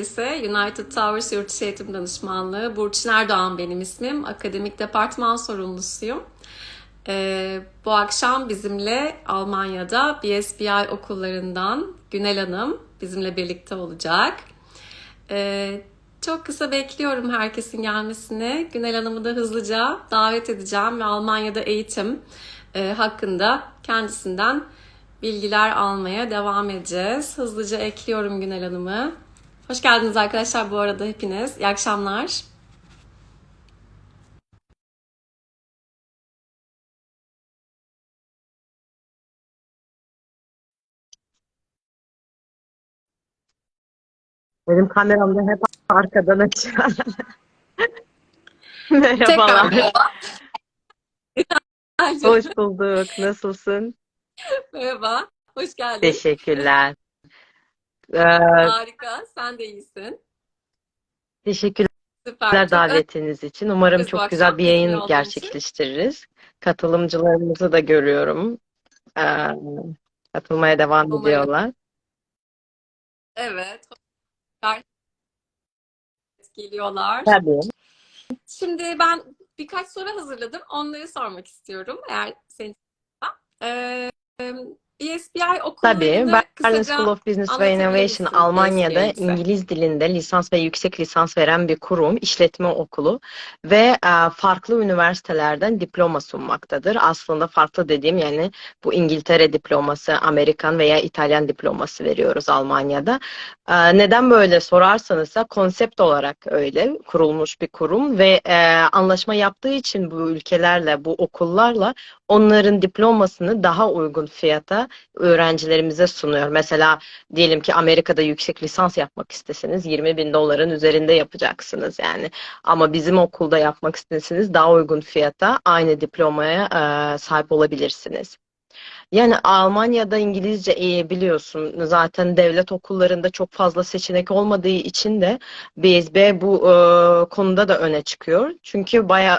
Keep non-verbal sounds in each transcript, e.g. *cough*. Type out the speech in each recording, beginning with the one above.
ise United Towers Yurt Eğitim Danışmanlığı. Burçin Erdoğan benim ismim. Akademik departman sorumlusuyum. Ee, bu akşam bizimle Almanya'da BSBI okullarından Günel Hanım bizimle birlikte olacak. Ee, çok kısa bekliyorum herkesin gelmesini. Günel Hanım'ı da hızlıca davet edeceğim ve Almanya'da eğitim e, hakkında kendisinden bilgiler almaya devam edeceğiz. Hızlıca ekliyorum Günel Hanım'ı. Hoş geldiniz arkadaşlar bu arada hepiniz. İyi akşamlar. Benim kameram da hep arkadan açıyor. *laughs* Merhabalar. merhaba. Hoş bulduk. Nasılsın? Merhaba. Hoş geldin. Teşekkürler. Ee, Harika. Sen de iyisin. teşekkürler Süper. Davetiniz için. Umarım Biz çok güzel bir yayın olduğun için. gerçekleştiririz. Katılımcılarımızı da görüyorum. Ee, katılmaya devam Umarım. ediyorlar. Evet. Geliyorlar. Tabii. Şimdi ben birkaç soru hazırladım. Onları sormak istiyorum. Eğer senin ee, BSBI Tabii. okullarını Berlin School of Business ve Innovation Almanya'da bize? İngiliz dilinde lisans ve yüksek lisans veren bir kurum, işletme okulu ve e, farklı üniversitelerden diploma sunmaktadır. Aslında farklı dediğim yani bu İngiltere diploması, Amerikan veya İtalyan diploması veriyoruz Almanya'da. E, neden böyle sorarsanız da konsept olarak öyle kurulmuş bir kurum ve e, anlaşma yaptığı için bu ülkelerle, bu okullarla onların diplomasını daha uygun fiyata öğrencilerimize sunuyor. Mesela diyelim ki Amerika'da yüksek lisans yapmak isteseniz 20 bin doların üzerinde yapacaksınız yani. Ama bizim okulda yapmak isteseniz daha uygun fiyata aynı diplomaya sahip olabilirsiniz. Yani Almanya'da İngilizce iyi biliyorsun. Zaten devlet okullarında çok fazla seçenek olmadığı için de BSB bu e, konuda da öne çıkıyor. Çünkü baya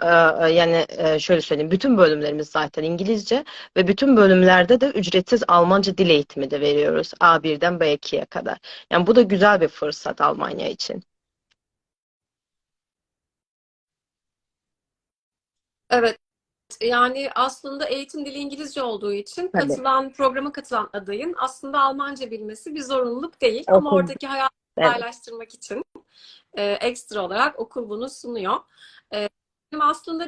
e, yani e, şöyle söyleyeyim bütün bölümlerimiz zaten İngilizce ve bütün bölümlerde de ücretsiz Almanca dil eğitimi de veriyoruz A1'den B2'ye kadar. Yani bu da güzel bir fırsat Almanya için. Evet. Yani aslında eğitim dili İngilizce olduğu için Tabii. katılan, programa katılan adayın aslında Almanca bilmesi bir zorunluluk değil. Ama Okul. oradaki hayatı Evet. kolaylaştırmak için e, ekstra olarak okul bunu sunuyor. E, benim aslında.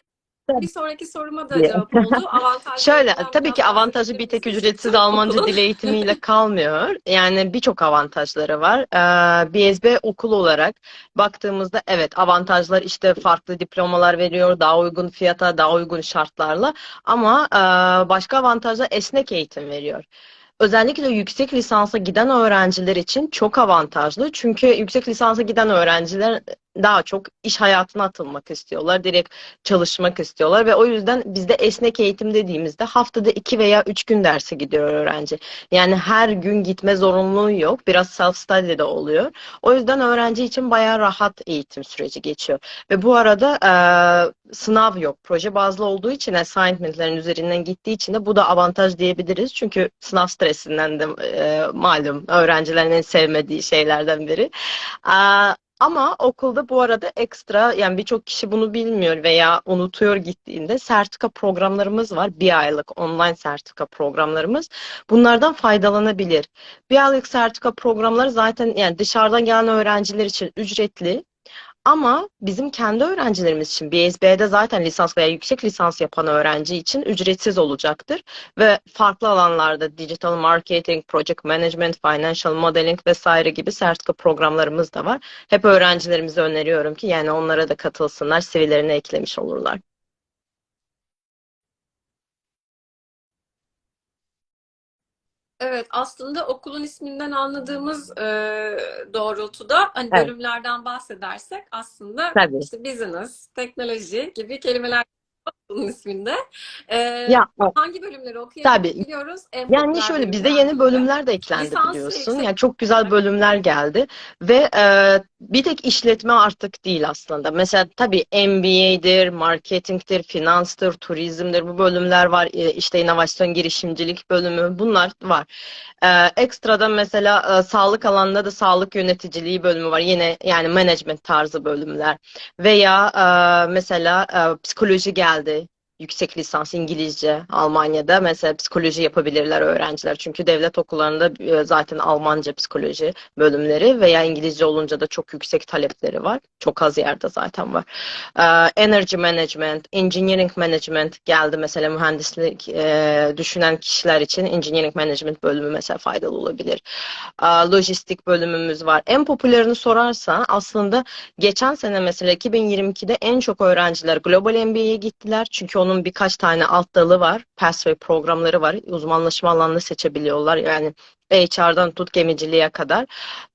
Bir sonraki soruma da cevap oldu. *laughs* Şöyle tabii ki avantajı bir tek ücretsiz *laughs* Almanca dil eğitimiyle *laughs* kalmıyor. Yani birçok avantajları var. Ee, BSB okul olarak baktığımızda evet avantajlar işte farklı diplomalar veriyor, daha uygun fiyata, daha uygun şartlarla ama e, başka avantajlar esnek eğitim veriyor. Özellikle yüksek lisansa giden öğrenciler için çok avantajlı. Çünkü yüksek lisansa giden öğrenciler daha çok iş hayatına atılmak istiyorlar. Direkt çalışmak istiyorlar ve o yüzden bizde esnek eğitim dediğimizde haftada iki veya üç gün derse gidiyor öğrenci. Yani her gün gitme zorunluluğu yok. Biraz self-study de oluyor. O yüzden öğrenci için bayağı rahat eğitim süreci geçiyor. Ve bu arada e, sınav yok. Proje bazlı olduğu için assignment'lerin üzerinden gittiği için de bu da avantaj diyebiliriz. Çünkü sınav stresinden de e, malum öğrencilerin en sevmediği şeylerden biri. Aa, ama okulda bu arada ekstra yani birçok kişi bunu bilmiyor veya unutuyor gittiğinde sertifika programlarımız var. Bir aylık online sertifika programlarımız. Bunlardan faydalanabilir. Bir aylık sertifika programları zaten yani dışarıdan gelen öğrenciler için ücretli. Ama bizim kendi öğrencilerimiz için BSB'de zaten lisans veya yüksek lisans yapan öğrenci için ücretsiz olacaktır. Ve farklı alanlarda digital marketing, project management, financial modeling vesaire gibi sertifika programlarımız da var. Hep öğrencilerimize öneriyorum ki yani onlara da katılsınlar, CV'lerine eklemiş olurlar. Evet, aslında okulun isminden anladığımız e, doğrultuda hani Evet. bölümlerden bahsedersek aslında Tabii. işte business, teknoloji gibi kelimeler okulun isminde. E, Ya hangi bölümleri Tabii. okuyabiliyoruz? En Yani şöyle bölümler yeni bölümler de eklendi Lisans biliyorsun. Yani çok güzel bölümler geldi ve e, bir tek işletme artık değil aslında. Mesela tabii MBA'dir, marketingtir, finanstır, turizmdir bu bölümler var. Ee, İşte inovasyon girişimcilik bölümü bunlar var. Ee, ekstradan mesela e, sağlık alanında da sağlık yöneticiliği bölümü var. Yine yani management tarzı bölümler. Veya e, mesela e, psikoloji geldi. Yüksek lisans İngilizce Almanya'da mesela psikoloji yapabilirler öğrenciler. Çünkü devlet okullarında e, zaten Almanca psikoloji bölümleri veya İngilizce olunca da çok yüksek talepleri var. Çok az yerde zaten var. Ee, Energy Management, Engineering Management geldi mesela mühendislik e, düşünen kişiler için Engineering Management bölümü mesela faydalı olabilir. Lojistik bölümümüz var. En popülerini sorarsa aslında geçen sene mesela 2022'de en çok öğrenciler Global MBA'ye gittiler. Çünkü onun birkaç tane alt dalı var. Pathway programları var. Uzmanlaşma alanını seçebiliyorlar. Yani HR'dan tut gemiciliğe kadar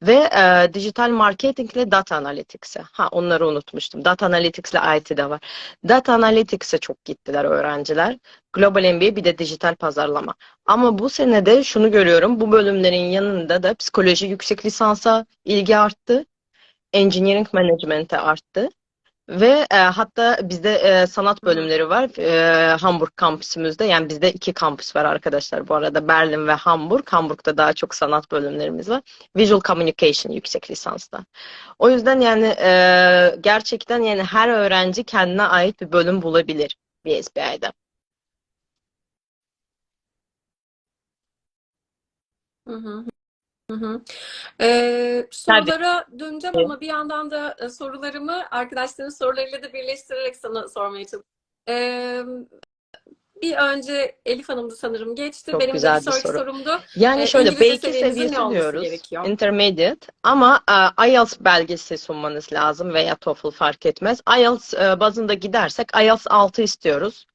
ve e, dijital marketing ile data analytics'e. Ha onları unutmuştum. Data analytics ile IT de var. Data analytics'e çok gittiler öğrenciler. Global MBA bir de dijital pazarlama. Ama bu senede şunu görüyorum. Bu bölümlerin yanında da psikoloji yüksek lisansa ilgi arttı. Engineering management'e arttı. Ve e, hatta bizde e, sanat bölümleri var e, Hamburg kampüsümüzde. Yani bizde iki kampüs var arkadaşlar bu arada Berlin ve Hamburg. Hamburg'da daha çok sanat bölümlerimiz var. Visual Communication yüksek lisansta. O yüzden yani e, gerçekten yani her öğrenci kendine ait bir bölüm bulabilir BSBI'de. Hı hı. Hı hı. Ee, sorulara döneceğim ama bir yandan da e, sorularımı arkadaşların sorularıyla da birleştirerek sana sormaya çalışıyorum. Ee, bir önce Elif Hanım'dı sanırım geçti. Çok Benim de güzel bir bir soru. sorumdu. Yani Ee, şöyle İngilizce B2 seviyenizin ne seviyesi diyoruz. gerekiyor? Intermediate ama e, IELTS belgesi sunmanız lazım veya TOEFL fark etmez. IELTS e, bazında gidersek IELTS 6 istiyoruz.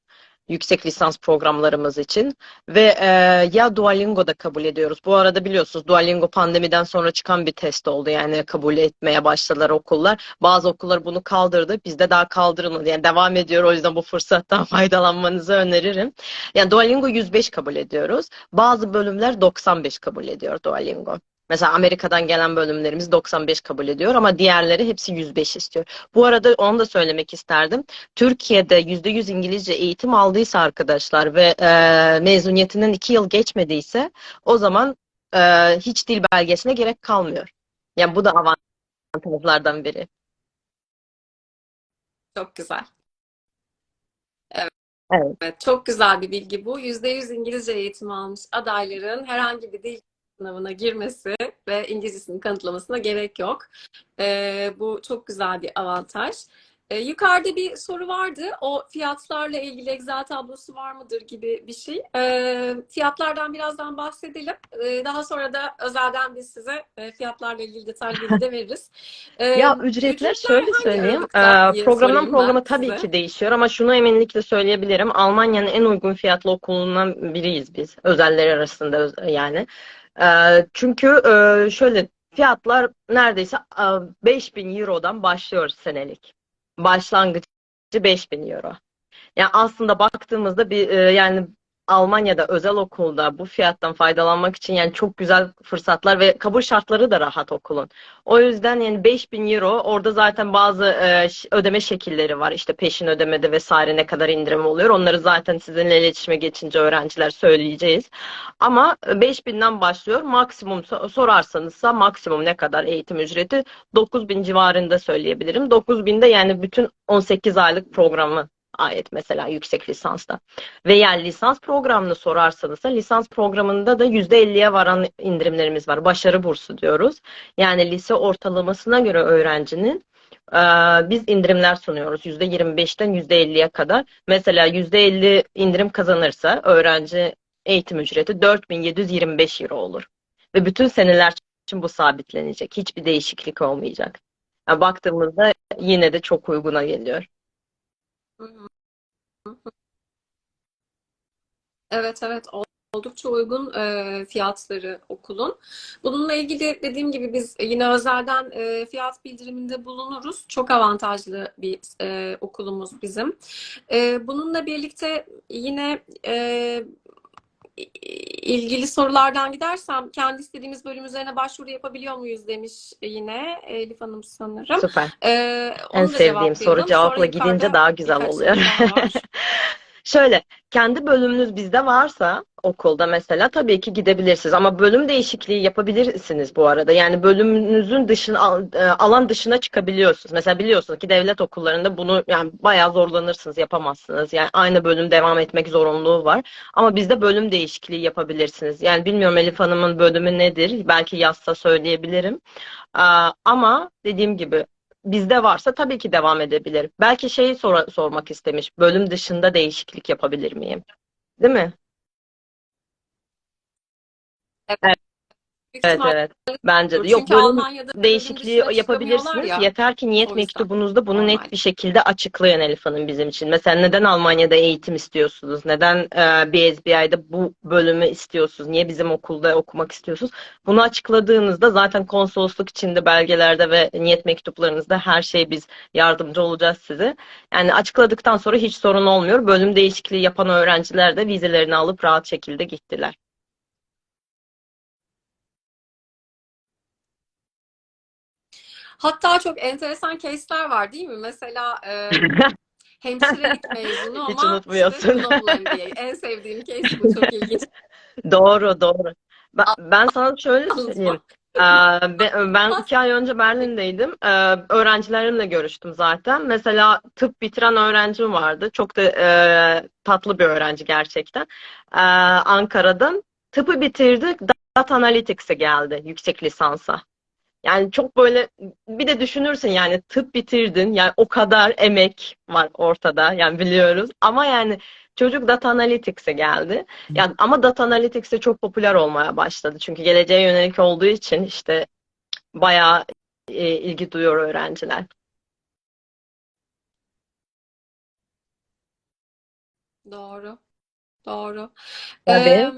Yüksek lisans programlarımız için ve e, ya Duolingo'da kabul ediyoruz. Bu arada biliyorsunuz Duolingo pandemiden sonra çıkan bir test oldu. Yani kabul etmeye başladılar okullar. Bazı okullar bunu kaldırdı. Bizde daha kaldırılmadı. Yani devam ediyor. O yüzden bu fırsattan *laughs* faydalanmanızı öneririm. Yani Duolingo 105 kabul ediyoruz. Bazı bölümler 95 kabul ediyor Duolingo. Mesela Amerika'dan gelen bölümlerimiz 95 kabul ediyor ama diğerleri hepsi 105 istiyor. Bu arada onu da söylemek isterdim. Türkiye'de %100 İngilizce eğitim aldıysa arkadaşlar ve e, mezuniyetinden 2 yıl geçmediyse o zaman e, hiç dil belgesine gerek kalmıyor. Yani bu da avantajlardan biri. Çok güzel. Evet. Evet, çok güzel bir bilgi bu. %100 İngilizce eğitim almış adayların herhangi bir dil sınavına girmesi ve İngilizcesini kanıtlamasına gerek yok. Ee, bu çok güzel bir avantaj. Ee, yukarıda bir soru vardı. O fiyatlarla ilgili Excel tablosu var mıdır gibi bir şey. Ee, fiyatlardan birazdan bahsedelim. Ee, daha sonra da özelden biz size e, fiyatlarla ilgili detaylı bilgi *laughs* de veririz. Ee, Ya ücretler ücretler şöyle söyleyeyim. diye programdan programa tabii size. ki değişiyor ama şunu eminlikle söyleyebilirim. Almanya'nın en uygun fiyatlı okulundan biriyiz biz. Özeller arasında yani. Ee, çünkü e, şöyle fiyatlar neredeyse e, 5000 Euro'dan başlıyor senelik. Başlangıcı 5000 Euro. Yani aslında baktığımızda bir e, yani Almanya'da özel okulda bu fiyattan faydalanmak için yani çok güzel fırsatlar ve kabul şartları da rahat okulun. O yüzden yani 5000 euro orada zaten bazı e, ödeme şekilleri var. İşte peşin ödemede vesaire ne kadar indirim oluyor. Onları zaten sizinle iletişime geçince öğrenciler söyleyeceğiz. Ama 5000'den başlıyor. Maksimum so- sorarsanızsa maksimum ne kadar eğitim ücreti? 9000 civarında söyleyebilirim. 9000'de yani bütün 18 aylık programı ait mesela yüksek lisansta. Ve yani lisans programını sorarsanız da lisans programında da %50'ye varan indirimlerimiz var. Başarı bursu diyoruz. Yani lise ortalamasına göre öğrencinin biz indirimler sunuyoruz. %25'ten %50'ye kadar. Mesela %50 indirim kazanırsa öğrenci eğitim ücreti 4725 euro olur. Ve bütün seneler için bu sabitlenecek. Hiçbir değişiklik olmayacak. Yani baktığımızda yine de çok uyguna geliyor. Evet evet oldukça uygun e, fiyatları okulun. Bununla ilgili dediğim gibi biz yine özelden e, fiyat bildiriminde bulunuruz. Çok avantajlı bir e, okulumuz bizim. E, bununla birlikte yine e, ilgili sorulardan gidersem kendi istediğimiz bölüm üzerine başvuru yapabiliyor muyuz demiş yine Elif Hanım sanırım. Süper. Ee, En sevdiğim soru cevapla Sonra gidince daha güzel oluyor. *laughs* Şöyle, kendi bölümünüz bizde varsa okulda mesela tabii ki gidebilirsiniz ama bölüm değişikliği yapabilirsiniz bu arada. Yani bölümünüzün dışına e, alan dışına çıkabiliyorsunuz. Mesela biliyorsunuz ki devlet okullarında bunu yani bayağı zorlanırsınız, yapamazsınız. Yani aynı bölüm devam etmek zorunluluğu var. Ama bizde bölüm değişikliği yapabilirsiniz. Yani bilmiyorum Elif Hanım'ın bölümü nedir? Belki yazsa söyleyebilirim. Ama dediğim gibi bizde varsa tabii ki devam edebilirim. Belki şeyi sor- sormak istemiş. Bölüm dışında değişiklik yapabilir miyim? Değil mi? Büyük Evet evet. Bence de. Yok Çünkü bölüm Almanya'da değişikliği yapabilirsiniz. ya. Yeter ki niyet mektubunuzda bunu normal. net bir şekilde açıklayın Elif Hanım bizim için. Mesela neden Almanya'da eğitim istiyorsunuz? Neden e, BSBI'de bu bölümü istiyorsunuz? Niye bizim okulda okumak istiyorsunuz? Bunu açıkladığınızda zaten konsolosluk içinde belgelerde ve niyet mektuplarınızda her şey biz yardımcı olacağız size. Yani açıkladıktan sonra hiç sorun olmuyor. Bölüm değişikliği yapan öğrenciler de vizelerini alıp rahat şekilde gittiler. Hatta çok enteresan case'ler var değil mi? Mesela e, *laughs* hemşirelik mezunu Hiç ama unutmuyorsun. Global MBA. En sevdiğim case bu. Çok ilginç. *laughs* Doğru, doğru. Ben, ben sana şöyle söyleyeyim. Ben, iki ay önce Berlin'deydim. Öğrencilerimle görüştüm zaten. Mesela tıp bitiren öğrencim vardı. Çok da tatlı bir öğrenci gerçekten. Ankara'dan. Tıpı bitirdi. Data Analytics'e geldi yüksek lisansa. Yani çok böyle bir de düşünürsün yani tıp bitirdin. Yani o kadar emek var ortada. Yani biliyoruz. Ama yani çocuk Data Analytics'e geldi. Yani ama Data Analytics'e çok popüler olmaya başladı. Çünkü geleceğe yönelik olduğu için işte bayağı e, ilgi duyuyor öğrenciler. Doğru. Doğru. Tabii. Ee,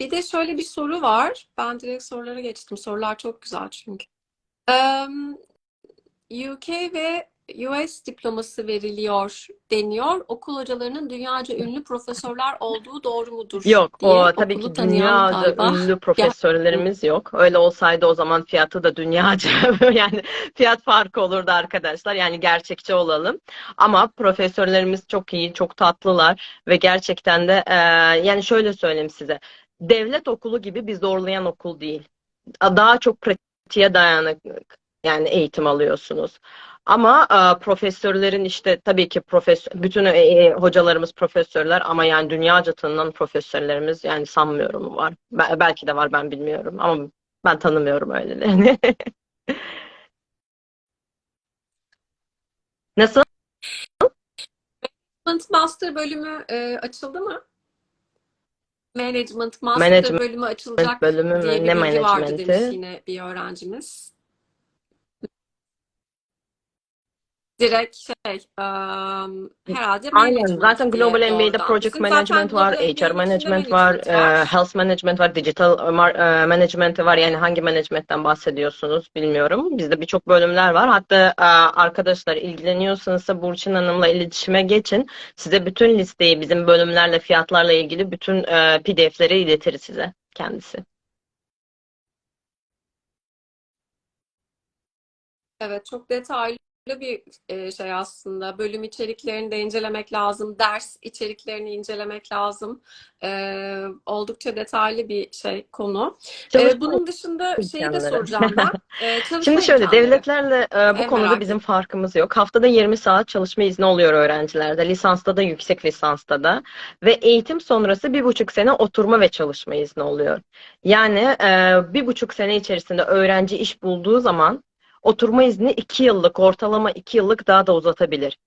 bir de şöyle bir soru var. Ben direkt sorulara geçtim. Sorular çok güzel çünkü. Ee, UK ve US diploması veriliyor deniyor. Okul hocalarının dünyaca ünlü profesörler olduğu doğru mudur Yok, o tabii ki dünyaca galiba. ünlü profesörlerimiz yok. Öyle olsaydı o zaman fiyatı da dünyaca *laughs* yani fiyat farkı olurdu arkadaşlar. Yani gerçekçi olalım. Ama profesörlerimiz çok iyi, çok tatlılar ve gerçekten de e, yani şöyle söyleyeyim size. Devlet okulu gibi bir zorlayan okul değil. Daha çok pratiğe dayanık yani eğitim alıyorsunuz. Ama e, profesörlerin işte tabii ki profesör, bütün e, e, hocalarımız profesörler ama yani dünyaca tanınan profesörlerimiz yani sanmıyorum var. Be- belki de var ben bilmiyorum ama ben tanımıyorum öylelerini. *laughs* Nasıl? Master bölümü e, açıldı mı? Management Master Management bölümü açılacak bölümü mü? diye bir Ne bilgi vardı demiş management'i? yine bir öğrencimiz. Direkt şey um, herhalde Aynen. management Zaten Global MBA'de. Project Sizin Management var, HR Management var, management var. Health Management var, Digital Management'i var. Yani hangi management'ten bahsediyorsunuz bilmiyorum. Bizde birçok bölümler var. Hatta arkadaşlar ilgileniyorsanız da Burçin Hanım'la iletişime geçin. Size bütün listeyi, bizim bölümlerle, fiyatlarla ilgili bütün PDF'leri iletir size kendisi. Evet, çok detaylı bir şey aslında. Bölüm içeriklerini de incelemek lazım. Ders içeriklerini incelemek lazım. E, oldukça detaylı bir şey konu. E, Çalışma bunun dışında şeyi de soracağım ben. *laughs* Şimdi şöyle imkanları. devletlerle e, bu En konuda merak bizim farkımız yok. Haftada 20 saat çalışma izni oluyor öğrencilerde. Lisansta da yüksek lisansta da. Ve eğitim sonrası bir buçuk sene oturma ve çalışma izni oluyor. Yani e, bir buçuk sene içerisinde öğrenci iş bulduğu zaman oturma izni iki yıllık, ortalama iki yıllık daha da uzatabilir.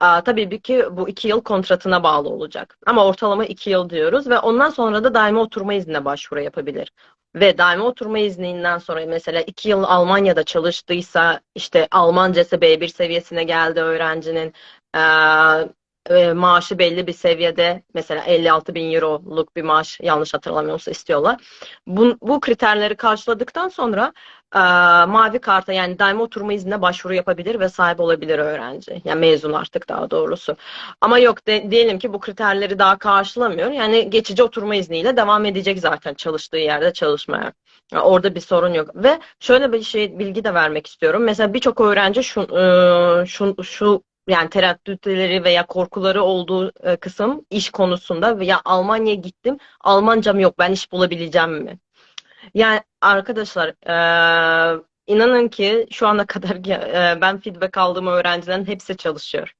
Aa, tabii ki bu iki yıl kontratına bağlı olacak. Ama ortalama iki yıl diyoruz ve ondan sonra da daimi oturma iznine başvuru yapabilir. Ve daimi oturma izninden sonra mesela iki yıl Almanya'da çalıştıysa işte Almancası B1 seviyesine geldi öğrencinin. Maaşı belli bir seviyede mesela 56 bin euroluk bir maaş yanlış hatırlamıyorsa istiyorlar. Bu, bu kriterleri karşıladıktan sonra e, mavi karta yani daimi oturma iznine başvuru yapabilir ve sahip olabilir öğrenci. Yani mezun artık daha doğrusu. Ama yok de, diyelim ki bu kriterleri daha karşılamıyor. Yani geçici oturma izniyle devam edecek zaten çalıştığı yerde çalışmaya. Orada bir sorun yok. Ve şöyle bir şey bilgi de vermek istiyorum. Mesela birçok öğrenci şu, e, şu, şu yani tereddütleri veya korkuları olduğu e, kısım iş konusunda veya Almanya'ya gittim Almancam yok ben iş bulabileceğim mi? Yani arkadaşlar e, inanın ki şu ana kadar e, ben feedback aldığım öğrencilerin hepsi çalışıyor.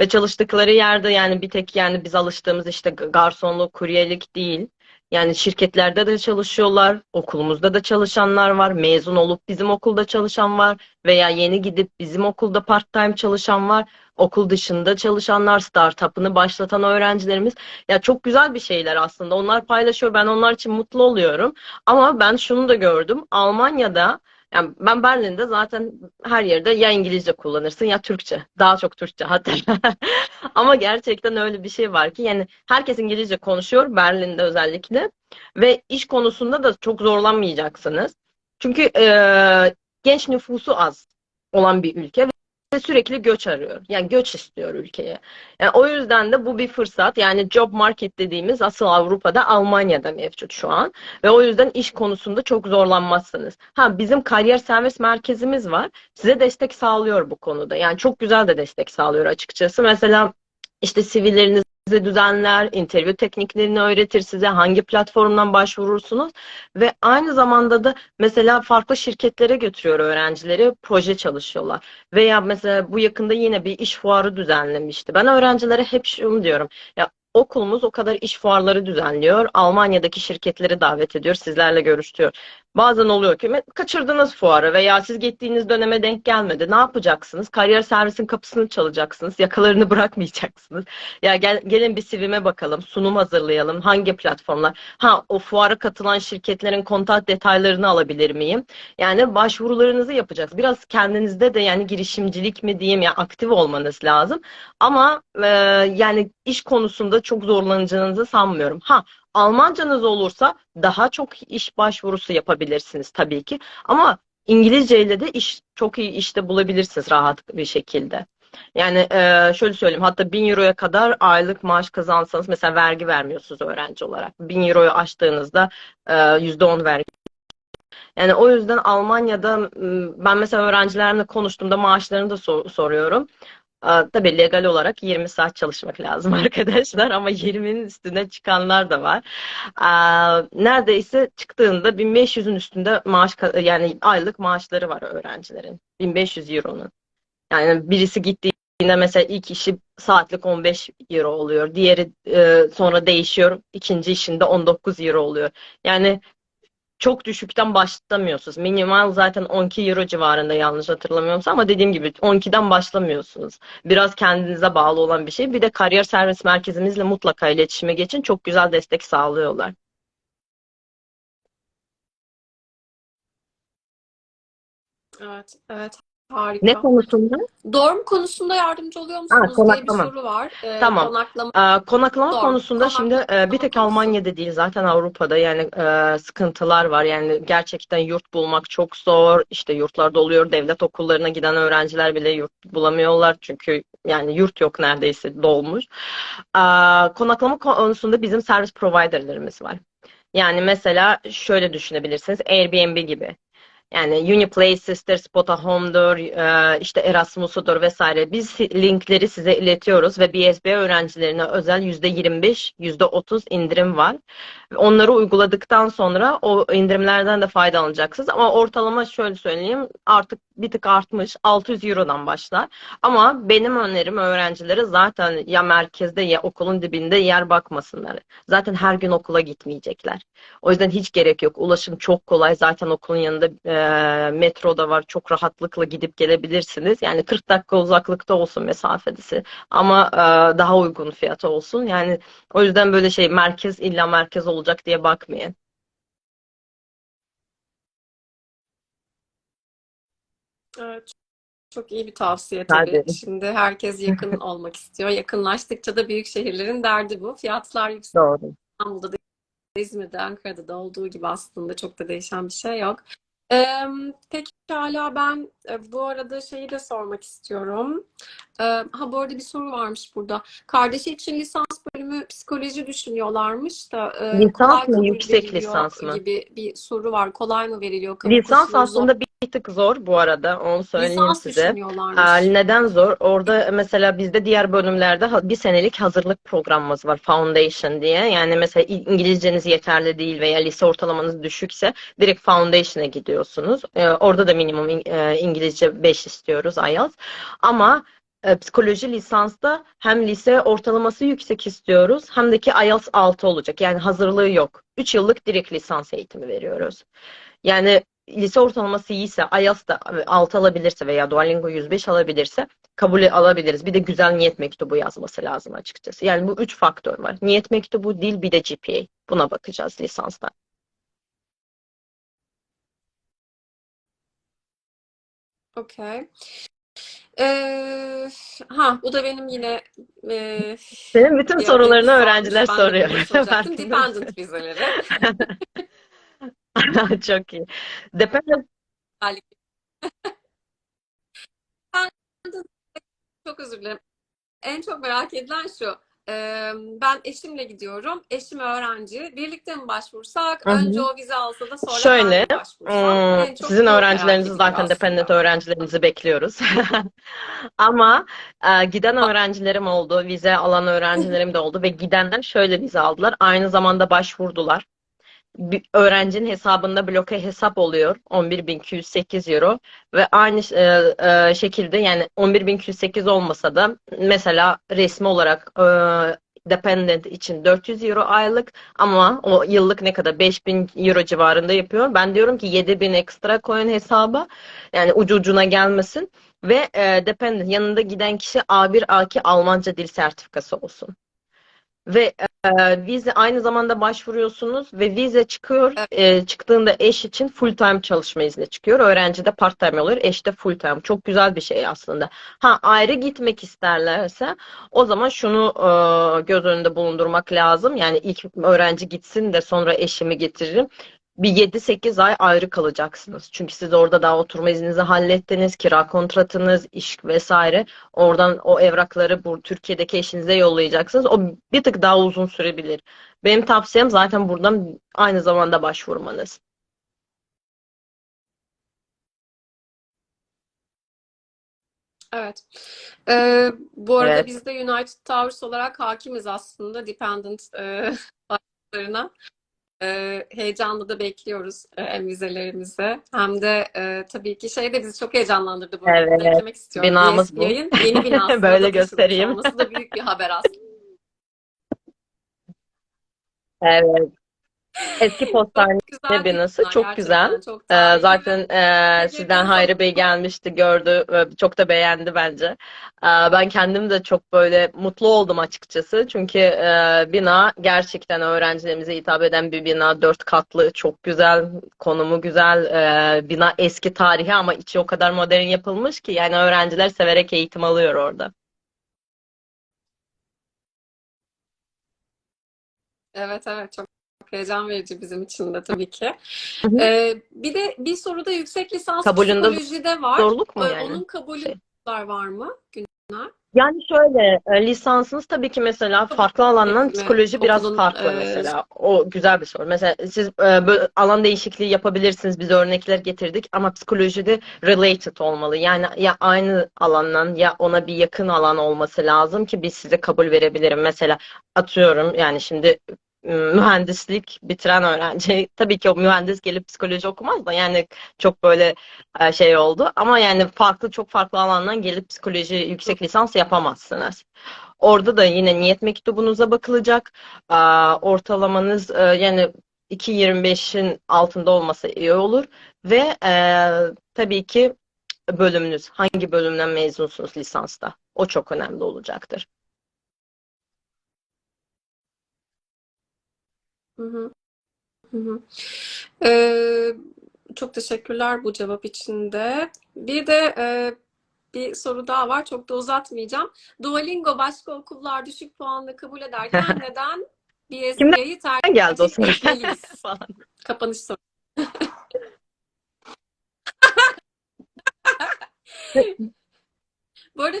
Ve çalıştıkları yerde yani bir tek yani biz alıştığımız işte garsonluk, kuryelik değil. Yani şirketlerde de çalışıyorlar, okulumuzda da çalışanlar var, mezun olup bizim okulda çalışan var veya yeni gidip bizim okulda part-time çalışan var, okul dışında çalışanlar, startup'ını başlatan öğrencilerimiz. Ya çok güzel bir şeyler aslında. Onlar paylaşıyor, ben onlar için mutlu oluyorum. Ama ben şunu da gördüm. Almanya'da yani ben Berlin'de zaten her yerde ya İngilizce kullanırsın ya Türkçe. Daha çok Türkçe hatta. *laughs* Ama gerçekten öyle bir şey var ki yani herkes İngilizce konuşuyor Berlin'de özellikle ve iş konusunda da çok zorlanmayacaksınız. Çünkü e, genç nüfusu az olan bir ülke ve sürekli göç arıyor. Yani göç istiyor ülkeye. Yani o yüzden de bu bir fırsat. Yani job market dediğimiz asıl Avrupa'da Almanya'da mevcut şu an. Ve o yüzden iş konusunda çok zorlanmazsınız. Ha bizim kariyer servis merkezimiz var. Size destek sağlıyor bu konuda. Yani çok güzel de destek sağlıyor açıkçası. Mesela işte CV'lerinizi düzenler, interview tekniklerini öğretir size, hangi platformdan başvurursunuz ve aynı zamanda da mesela farklı şirketlere götürüyor öğrencileri, proje çalışıyorlar. Veya mesela bu yakında yine bir iş fuarı düzenlemişti. Ben öğrencilere hep şunu diyorum. Ya okulumuz o kadar iş fuarları düzenliyor. Almanya'daki şirketleri davet ediyor, sizlerle görüştürüyor. Bazen oluyor ki kaçırdınız fuarı veya siz gittiğiniz döneme denk gelmedi. Ne yapacaksınız? Kariyer servisin kapısını çalacaksınız. Yakalarını *laughs* bırakmayacaksınız. Ya gel, gelin bir CV'me bakalım. Sunum hazırlayalım. Hangi platformlar? Ha o fuara katılan şirketlerin kontak detaylarını alabilir miyim? Yani başvurularınızı yapacağız. Biraz kendinizde de yani girişimcilik mi diyeyim ya aktif olmanız lazım. Ama e, yani iş konusunda çok zorlanacağınızı sanmıyorum. Ha Almancanız olursa daha çok iş başvurusu yapabilirsiniz tabii ki. Ama İngilizce ile de iş çok iyi işte bulabilirsiniz rahat bir şekilde. Yani e, şöyle söyleyeyim hatta 1000 euroya kadar aylık maaş kazansanız mesela vergi vermiyorsunuz öğrenci olarak. 1000 euroyu aştığınızda e, %10 vergi yani o yüzden Almanya'da ben mesela öğrencilerimle konuştuğumda maaşlarını da sor- soruyorum. Tabii legal olarak 20 saat çalışmak lazım *laughs* arkadaşlar ama 20'nin üstüne çıkanlar da var. Neredeyse çıktığında 1500'ün üstünde maaş yani aylık maaşları var öğrencilerin. 1500 euronun. Yani birisi gittiğinde mesela ilk işi saatlik 15 euro oluyor. Diğeri e, sonra değişiyor. İkinci işinde 19 euro oluyor. Yani çok düşükten başlamıyorsunuz. Minimal zaten 12 euro civarında yanlış hatırlamıyorsam ama dediğim gibi 12'den başlamıyorsunuz. Biraz kendinize bağlı olan bir şey. Bir de kariyer servis merkezimizle mutlaka iletişime geçin. Çok güzel destek sağlıyorlar. Evet, evet. Harika. Ne konusunda? Dorm konusunda yardımcı oluyor Ha, musunuz diye bir konaklama. soru var. Ee, Tamam. konaklama. Ee, Konaklama konusunda Konak- şimdi e, bir tek. Almanya'da değil zaten Avrupa'da yani e, sıkıntılar var. Yani gerçekten yurt bulmak çok zor. İşte yurtlarda oluyor. Devlet okullarına giden öğrenciler bile yurt bulamıyorlar. Çünkü yani yurt yok neredeyse dolmuş. Aa, Konaklama konusunda bizim servis providerlarımız var. Yani mesela şöyle düşünebilirsiniz. Airbnb gibi. Yani Uniplay, Sister, Spota Home'dur, e, işte Erasmus'udur vesaire. Biz linkleri size iletiyoruz ve BSB öğrencilerine özel %25, %30 indirim var. Onları uyguladıktan sonra o indirimlerden de faydalanacaksınız. Ama ortalama şöyle söyleyeyim artık bir tık artmış. 600 Euro'dan başlar. Ama benim önerim öğrencilere zaten ya merkezde ya okulun dibinde yer bakmasınlar. Zaten her gün okula gitmeyecekler. O yüzden hiç gerek yok. Ulaşım çok kolay. Zaten okulun yanında e, metro da var. Çok rahatlıkla gidip gelebilirsiniz. Yani 40 dakika uzaklıkta olsun mesafesi. Ama e, daha uygun fiyatı olsun. Yani o yüzden böyle şey merkez illa merkez olacak diye bakmayın. Evet. çok iyi bir tavsiye tabii. ederim. Şimdi herkes yakın *laughs* olmak istiyor. Yakınlaştıkça da büyük şehirlerin derdi bu. Fiyatlar yüksek. Doğru. İstanbul'da da, İzmir'de, Ankara'da da olduğu gibi aslında çok da değişen bir şey yok. Ee, peki hala ben e, bu arada şeyi de sormak istiyorum. Ee, ha bu arada bir soru varmış burada. Kardeşi için lisans bölümü psikoloji düşünüyorlarmış da e, Lisans mı, yüksek lisans mı? gibi bir soru var. Kolay mı veriliyor? Lisans koşulu zor. aslında bir tık zor bu arada. Onu söyleyeyim Lisans size. Aa, Neden zor? Orada mesela bizde diğer bölümlerde ha- bir senelik hazırlık programımız var. Foundation diye. Yani mesela İngilizceniz yeterli değil veya lise ortalamanız düşükse direkt Foundation'a gidiyorsunuz. Ee, Orada da minimum e, İngilizce 5 istiyoruz IELTS. Ama e, psikoloji lisansta hem lise ortalaması yüksek istiyoruz hem de ki IELTS 6 olacak. Yani hazırlığı yok. 3 yıllık direkt lisans eğitimi veriyoruz. Yani lise ortalaması iyiyse, IELTS da 6 alabilirse veya Duolingo 105 alabilirse kabul alabiliriz. Bir de güzel niyet mektubu yazması lazım açıkçası. Yani bu üç faktör var. Niyet mektubu, dil bir de GPA. Buna bakacağız lisansta. Okey. Ee, ha bu da benim yine e, Senin bütün sorularını öğrenciler soruyor. *laughs* Dependent vizeleri. *laughs* Çok iyi. *laughs* Dependent Çok özür dilerim. En çok merak edilen şu. Ben eşimle gidiyorum. Eşim öğrenci. Birlikte mi başvursak? Hı hı. Önce o vize alsa da sonra Şöyle, ben başvursam? Hmm, En çok sizin öğrencilerinizi zaten dependent aslında. öğrencilerinizi bekliyoruz. *laughs* Ama e, giden öğrencilerim oldu, vize alan öğrencilerim de oldu ve gidenler şöyle vize aldılar. Aynı zamanda başvurdular. Öğrencinin hesabında bloke hesap oluyor. 11.208 euro. Ve aynı e, e, şekilde yani 11.208 olmasa da mesela resmi olarak e, dependent için 400 euro aylık. Ama o yıllık ne kadar? 5000 euro civarında yapıyor. Ben diyorum ki 7000 ekstra koyun hesaba yani ucu ucuna gelmesin. Ve e, dependent yanında giden kişi A1 A2 Almanca dil sertifikası olsun. Ve e, vize aynı zamanda başvuruyorsunuz ve vize çıkıyor. E, çıktığında eş için full time çalışma izni çıkıyor. Öğrenci de part time oluyor. Eş de full time. Çok güzel bir şey aslında. Ha ayrı gitmek isterlerse o zaman şunu e, göz önünde bulundurmak lazım. Yani ilk öğrenci gitsin de sonra eşimi getiririm. Bir 7-8 ay ayrı kalacaksınız. Çünkü siz orada daha oturma izninizi hallettiniz, kira kontratınız, iş vesaire. Oradan o evrakları bu Türkiye'deki eşinize yollayacaksınız. O bir tık daha uzun sürebilir. Benim tavsiyem zaten buradan aynı zamanda başvurmanız. Evet. Ee, bu arada Evet. biz de United Towers olarak hakimiz aslında dependent e, *laughs* başvurularına. Ee, heyecanla da bekliyoruz e, hem vizelerimizi hem de e, tabii ki şey de bizi çok heyecanlandırdı bu arada. Evet, Eklemek istiyorum. binamız bu. BSBI'nin yeni *laughs* binasına Böyle göstereyim. olması da büyük bir haber aslında. Evet. Eski postane Güzel binası bina çok gerçekten. güzel. Çok Ee, zaten e, sizden Hayri Bey gelmişti, gördü. ve Çok da beğendi bence. Ee, ben kendim de çok böyle mutlu oldum açıkçası. Çünkü e, bina gerçekten öğrencilerimize hitap eden bir bina. Dört katlı, çok güzel, konumu güzel. Ee, bina eski tarihi ama içi o kadar modern yapılmış ki yani öğrenciler severek eğitim alıyor orada. Evet evet çok heyecan verici bizim için de tabii ki. Hı hı. Ee, bir de bir soruda yüksek lisans Kabulünde psikolojide var. Zorluk mu Ee, yani? Onun kabulü var mı? Günler. Yani şöyle e, lisansınız tabii ki mesela farklı alandan psikoloji biraz Okulun, farklı e, mesela. O güzel bir soru. Mesela siz e, böyle alan değişikliği yapabilirsiniz. Biz örnekler getirdik ama psikolojide related olmalı. Yani ya aynı alandan ya ona bir yakın alan olması lazım ki biz size kabul verebilirim. Mesela atıyorum yani şimdi mühendislik bitiren öğrenci *laughs* tabii ki o mühendis gelip psikoloji okumaz da yani çok böyle e, şey oldu ama yani farklı çok farklı alandan gelip psikoloji yüksek lisans yapamazsınız. Orada da yine niyet mektubunuza bakılacak. Aa, Ortalamanız e, yani 2.25'in altında olması iyi olur ve e, tabii ki bölümünüz hangi bölümden mezunsunuz lisansta o çok önemli olacaktır. Hı hı. Hı hı. Ee, çok teşekkürler bu cevap için de. Bir de e, bir soru daha var. Çok da uzatmayacağım. Duolingo başka okullar düşük puanla kabul ederken *laughs* neden BSBA'yı tercih geldi o soru? *laughs* Falan. Kapanış soru. *laughs* Bu arada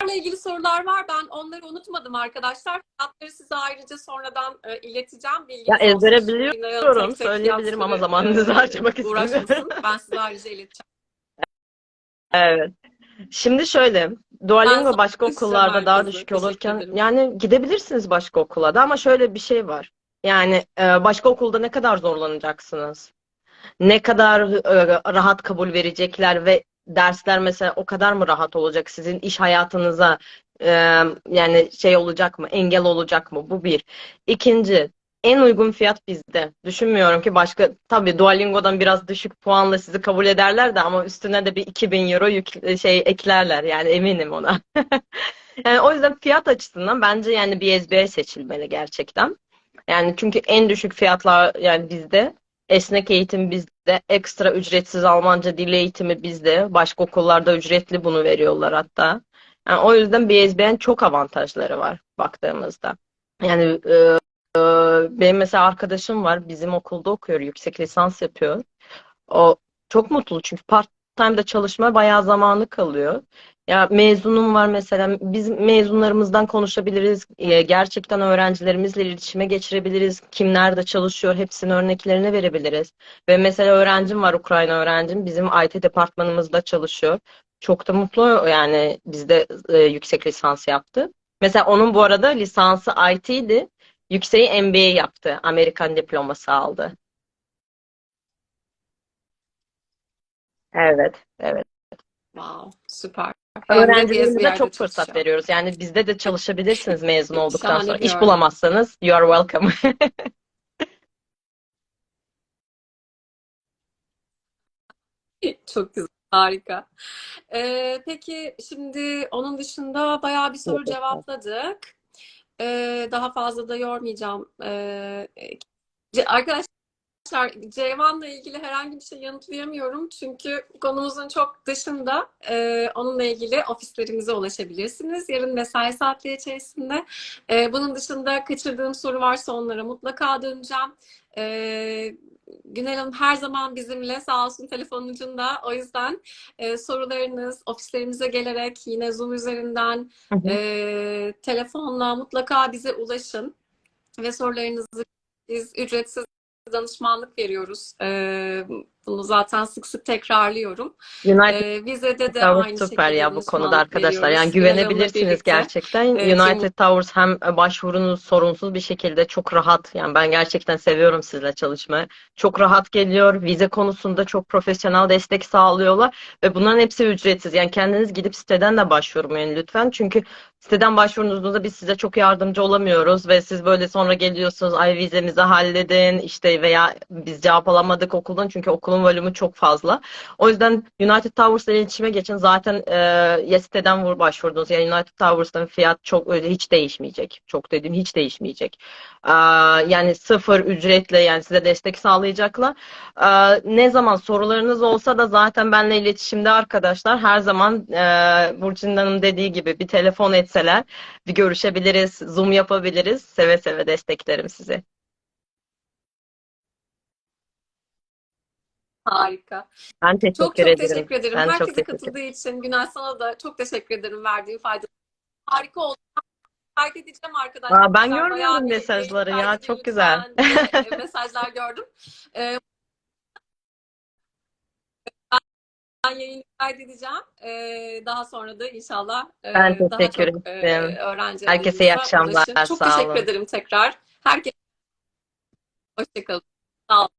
fiyatlarla ilgili sorular var. Ben onları unutmadım arkadaşlar. Fiyatları size ayrıca sonradan e, ileteceğim. Bilginiz Ya ezbere biliyorum, söyleyebilirim ama zamanınızı harcamak istemiyorum. Ben size ayrıca ileteceğim. Evet. Şimdi şöyle, Duolingo başka okullarda daha düşük olurken yani gidebilirsiniz başka okula da ama şöyle bir şey var. Yani e, başka okulda ne kadar zorlanacaksınız? Ne kadar e, rahat kabul verecekler ve dersler mesela o kadar mı rahat olacak sizin iş hayatınıza e, yani şey olacak mı? Engel olacak mı? Bu bir. İkinci, en uygun fiyat bizde. Düşünmüyorum ki başka tabii Duolingo'dan biraz düşük puanla sizi kabul ederler de ama üstüne de bir 2000 euro yük, şey eklerler yani eminim ona. *laughs* Yani o yüzden fiyat açısından bence yani BSBA seçilmeli gerçekten. Yani çünkü en düşük fiyatlar yani bizde, esnek eğitim bizde, ekstra ücretsiz Almanca dil eğitimi bizde, başka okullarda ücretli bunu veriyorlar hatta. Yani o yüzden BSBA'nın çok avantajları var baktığımızda. Yani e, e, benim mesela arkadaşım var, bizim okulda okuyor, yüksek lisans yapıyor. O çok mutlu çünkü part-time'da çalışma bayağı zamanı kalıyor. Ya mezunum var mesela biz mezunlarımızdan konuşabiliriz. Ee, Gerçekten öğrencilerimizle iletişime geçirebiliriz. Kim nerede çalışıyor hepsinin örneklerini verebiliriz. Ve mesela öğrencim var Ukrayna öğrencim bizim IT departmanımızda çalışıyor. Çok da mutlu yani bizde e, yüksek lisans yaptı. Mesela onun bu arada lisansı IT'di. Yükseği MBA yaptı. Amerikan diploması aldı. Evet, evet. Wow, süper. Öğrencilerimize çok fırsat veriyoruz. Yani bizde de çalışabilirsiniz mezun olduktan Şahane sonra. İş bulamazsanız you are welcome. *laughs* Çok güzel, harika. Ee, peki şimdi onun dışında bayağı bir soru cevapladık. Ee, daha fazla da yormayacağım. Ee, Ce- arkadaşlar Ceyvan'la ilgili herhangi bir şey yanıtlayamıyorum. Çünkü konumuzun çok dışında e, onunla ilgili ofislerimize ulaşabilirsiniz. Yarın mesai saatleri içerisinde. E, bunun dışında kaçırdığım soru varsa onlara mutlaka döneceğim. E, Günel Hanım her zaman bizimle sağ olsun telefonun ucunda. O yüzden e, sorularınız ofislerimize gelerek yine Zoom üzerinden Hı hı. e, telefonla mutlaka bize ulaşın ve sorularınızı biz ücretsiz danışmanlık veriyoruz. E, bunu zaten sık sık tekrarlıyorum. United E, vizede de Towers aynı süper ya bu konuda arkadaşlar. Yani veriyoruz. Hanım'la güvenebilirsiniz birlikte. gerçekten. E, tüm United Towers hem başvurunuz sorunsuz bir şekilde çok rahat. Yani ben gerçekten seviyorum sizle çalışmayı. Çok rahat geliyor. Vize konusunda çok profesyonel destek sağlıyorlar ve bunların hepsi ücretsiz. Yani kendiniz gidip siteden de başvurmayın lütfen. Çünkü siteden başvurunuzda biz size çok yardımcı olamıyoruz ve siz böyle sonra geliyorsunuz ay vizemizi halledin işte veya biz cevap alamadık okuldan çünkü okulun volümü çok fazla. O yüzden United Towers'la iletişime geçin. Zaten e, siteden vur başvurdunuz. Yani United Towers'tan fiyat çok öyle hiç değişmeyecek. Çok dediğim hiç değişmeyecek. Aa, yani sıfır ücretle yani size destek sağlayacaklar. Aa, ne zaman sorularınız olsa da zaten benimle iletişimde arkadaşlar. Her zaman e, Burçin Hanım dediği gibi bir telefon etseler bir görüşebiliriz, Zoom yapabiliriz. Seve seve desteklerim sizi. Harika. Ben teşekkür Çok çok ederim. teşekkür ederim. Ben çok Herkese teşekkür katıldığı için Günel sana da çok teşekkür ederim verdiğin fayda. Harika oldu. Kaydedeceğim arkadaşlar. Aa, ben Bayağı görmüyorum mesajları ya. Çok güzel. diye *laughs* mesajlar gördüm. Ee, ben yayını kaydedeceğim. Ee, daha sonra da inşallah e, Ben daha teşekkür çok e, ederim. öğrenci Herkese iyi akşamlar. ulaşın. Çok Sağ teşekkür olun. ederim tekrar. Herkese hoşçakalın. Sağ olun.